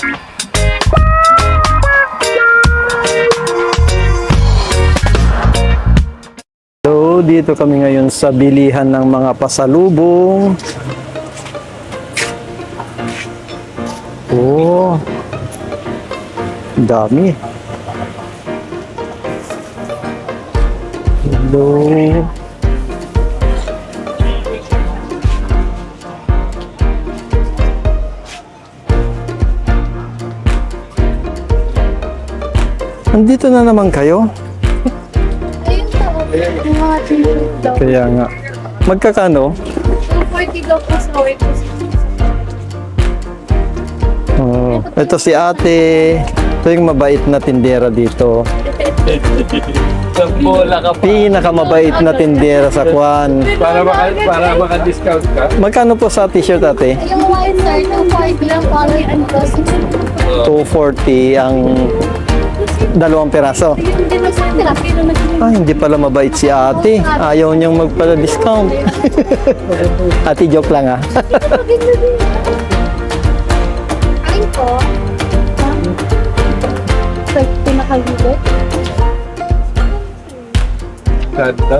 So, dito kami ngayon sa bilihan ng mga pasalubong. Oh. Dami. Hello. Nandito na naman kayo? Ayun po. Yung mga daw. Kaya nga. Magkakano? 240 daw po sa way po. Oh, ito si ate. Ito yung mabait na tindera dito. Bola ka pa. Pinakamabait na tindera sa Kwan. Para maka, para maka-discount ka. Magkano po sa t-shirt ate? Yung white sir, 240 lang. Ang plus. 240 ang dalawang piraso. Ah, hindi pala mabait si ate. Ayaw niyang magpala-discount. ate, joke lang ah. Ayun po. Sa pinakagilid. Ganda.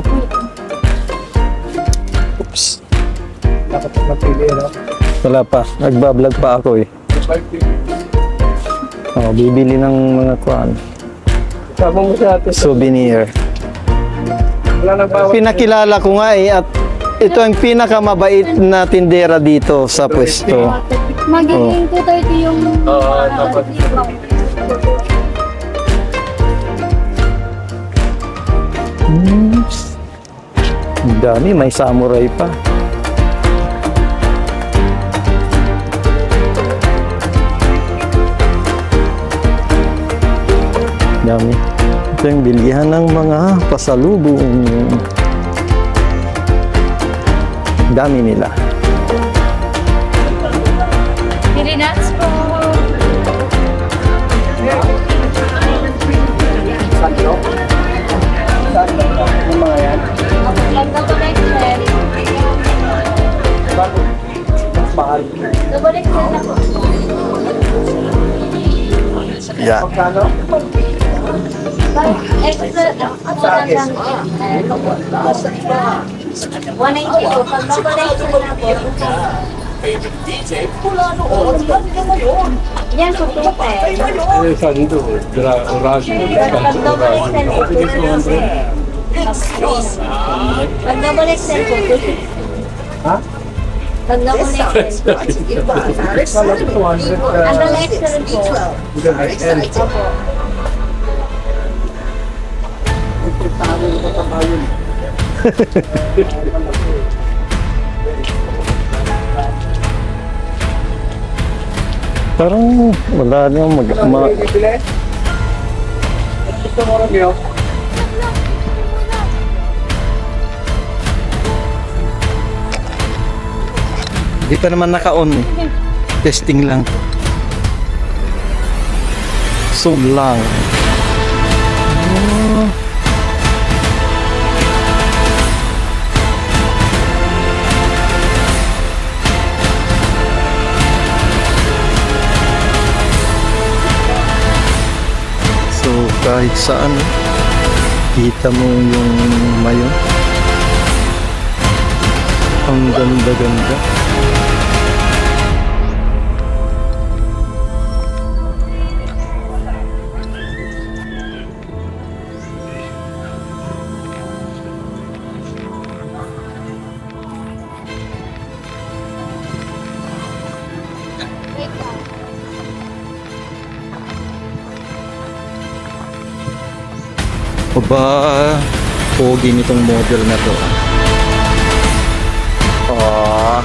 Oops. Dapat mapili, no? Wala pa. Nagbablog pa ako eh. Oh, bibili ng mga kwan. Sama mo si ate. Souvenir. Wala nang bawat. Pinakilala ko nga eh at ito ang pinakamabait na tindera dito sa pwesto. Magiging 230 yung... Oo, dapat. Hmm. Ang dami, may samurai pa. Dami. Ito yung bilihan ng mga pasalubong. Dami nila. Po. Ganda po na yung Double XL na po. Yeah. Extra, ako lang lang. 190 po. Pag double XL na po. Yan po, 210. Eh, sando. Dra, orange. Pag double XL po, 200. Pag double XL po, 260. Ha? Pag double XL. Ang double XL po. Opo. Parang wala nang mag... Ma? Gusto mo rin yun? Di pa naman naka-on eh. Testing lang. So lang. Kahit saan, kita mo yung mayon. Ang ganda-ganda. O ba, pogi nitong model na to. Ah.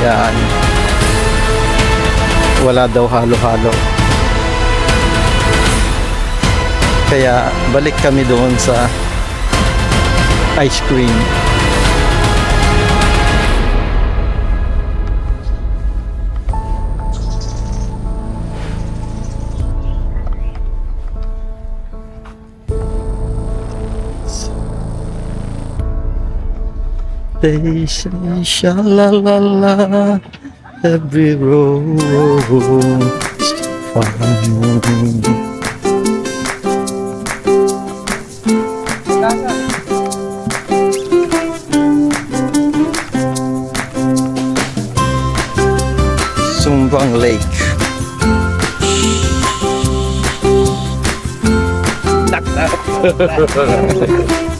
Yan. Wala daw halo-halo. Kaya balik kami doon sa ice cream. Say sha la la la every road fine.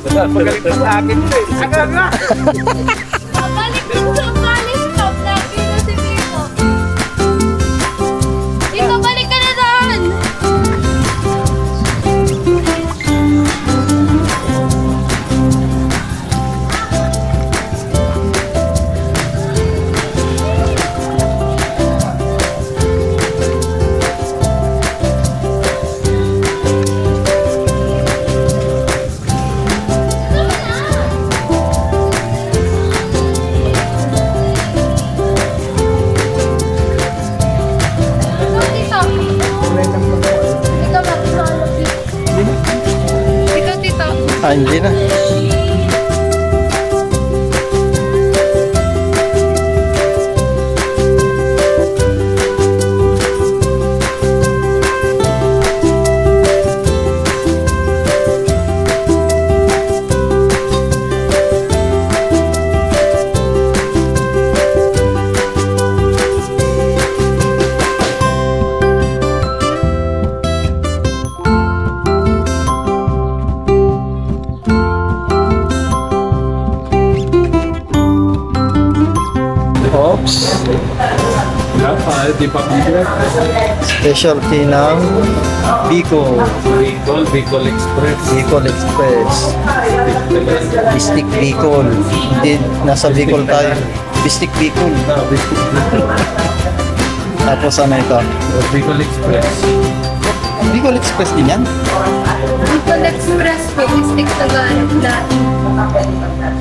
Magaling sa akin ito eh. Aga nga! Hindi na. Specialty ng Bicol. Bicol, Bicol Express. Bicol Express. Bistik Bicol. Hindi, nasa Bicol tayo. Bistik Bicol. Ah, Tapos ano ito? Bicol Express. Bicol Express din yan? Bicol Express po, Mystic Tagalog dati.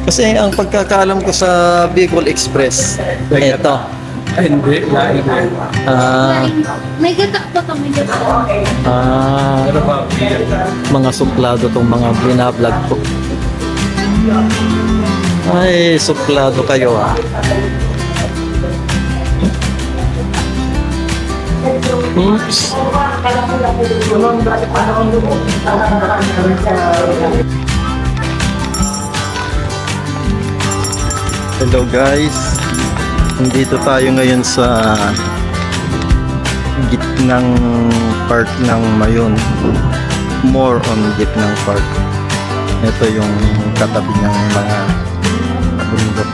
Kasi ang pagkakaalam ko sa Bicol Express, ito. Ay, hindi. Lain eh. Ah, May gatak po to, may gatak. ah, Ano ba? bigat? mga suplado tong mga binablog ko. Ay, suplado kayo ah. Oops. Hello guys. Nandito tayo ngayon sa gitnang park ng Mayon. More on gitnang park. Ito yung katabi ng mga bundok.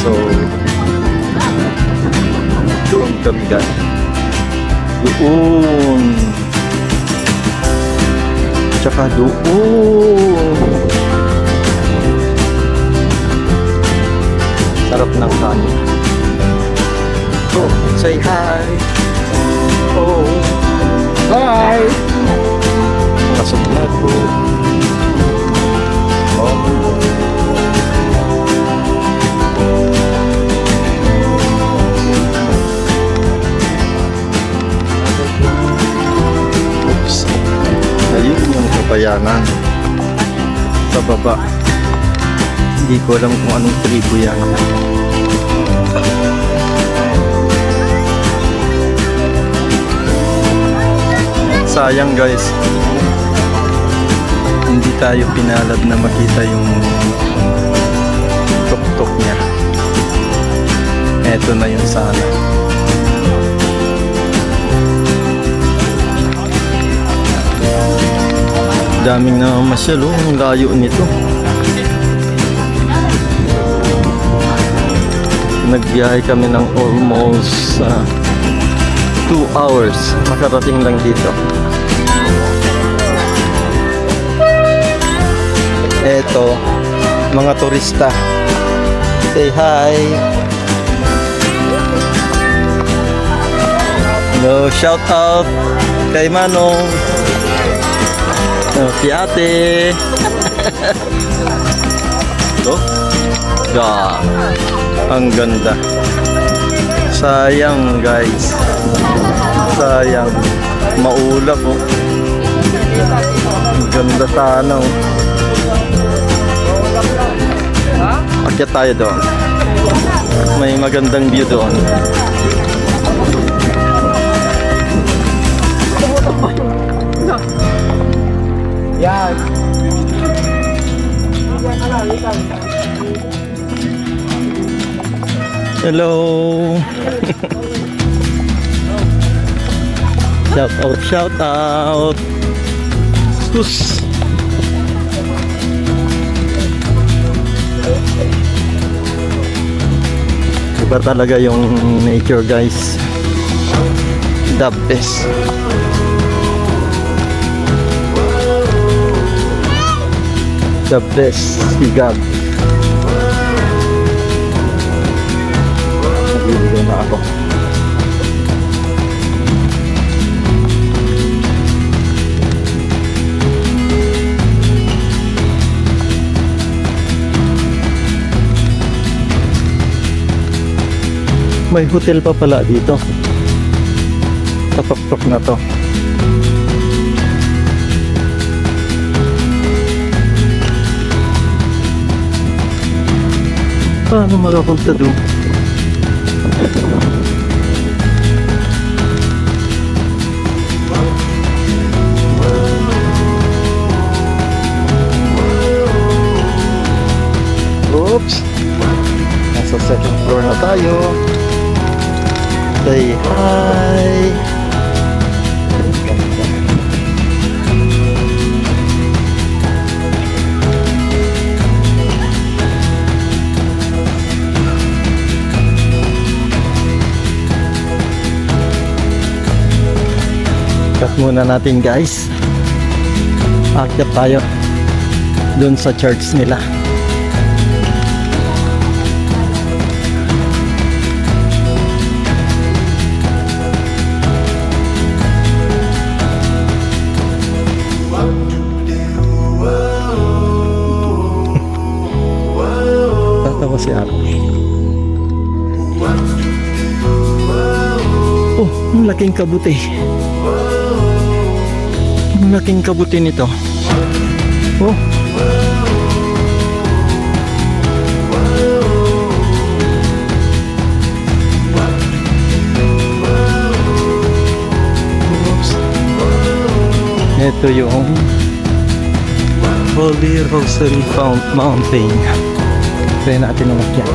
So, doon kami guys. Doon. Tsaka doon. Sarap ng kanin. Oh, say hi. Oh, Hi! na po. Oh. Oops. Ayun yung kabayanan. Sa baba. Hindi ko alam kung anong tribo yan. Sayang guys. Hindi tayo pinalad na makita yung tuktok niya. Eto na yun sana. Daming na masyal oh, ang layo nito. Nagbiyahe kami ng almost 2 hours. Makarating lang dito. Eto, mga turista. Say hi. No, shout out kay Manong. Oh, si ate. Ito. God. Ang ganda. Sayang guys. Sayang. Maulap oh. Ganda sana oh. Akyat tayo doon. May magandang view doon. Yan. Hello. shout out, shout out. Sus. Iba talaga yung nature guys. The best. The best. Sigab. Nagbibigay na ako. May hotel pa pala dito. Sa tuktok na to. Paano makapunta doon? Oops! Nasa second floor na tayo. Say hi! Muna natin guys. Akyat tayo doon sa church nila. Tatawa si Ate. Oh, ang laking kabuti. Ang laking kabuti nito. Oh. Ito yung Holy Rosary Fount Mountain. Try natin umakyat.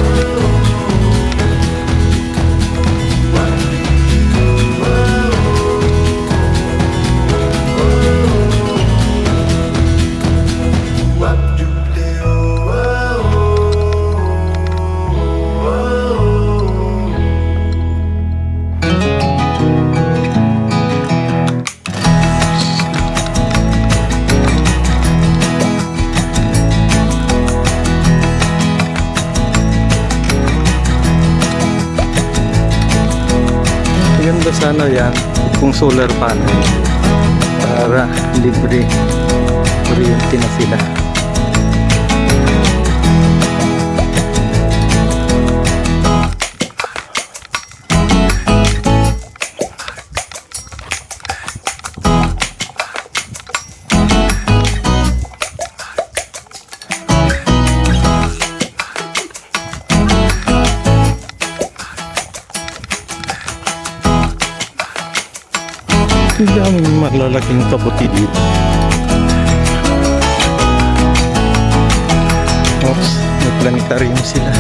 Maganda sana yan kung solar panel para libre kuryente na sila. Ang daming malalaking kabuti dito. Oops, may planetarium sila.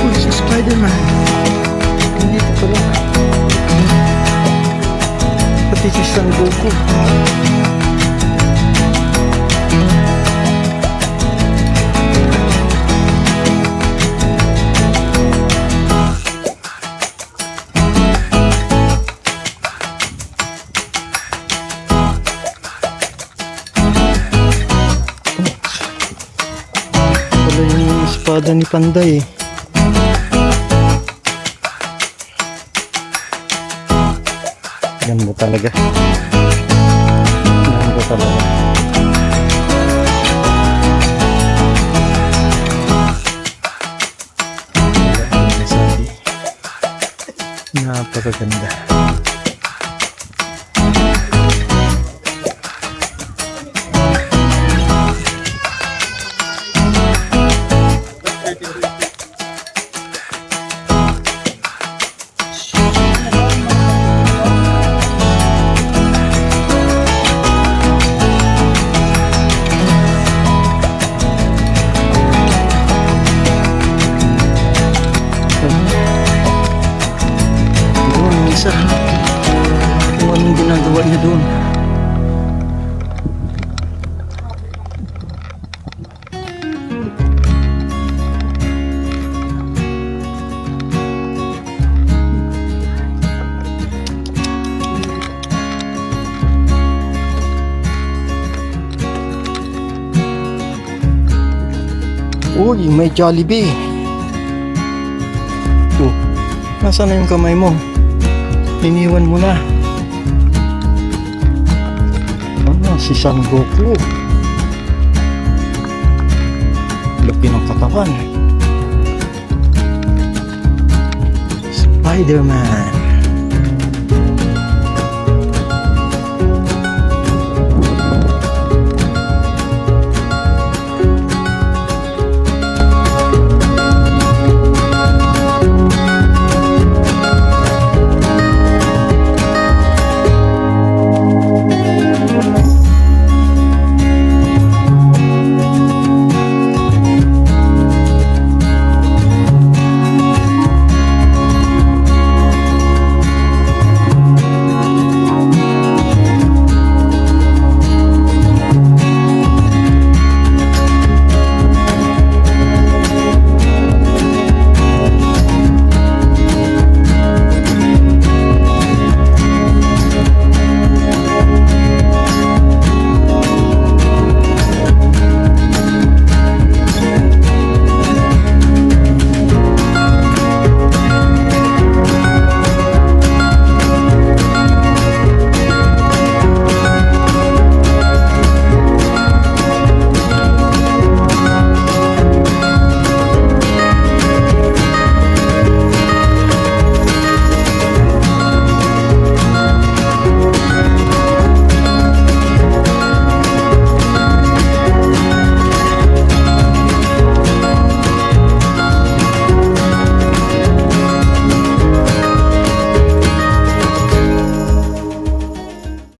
Uy, si Spider-Man. Nandito pala. Pati si San Goku. Espada ni Panday eh. Yan mo talaga. Yan mo talaga. Napakaganda. Uy, may Jollibee. Oh, nasaan na yung kamay mo? Iniwan mo na. Ah, si Son Goku. Laki ng katawan. Spider-Man.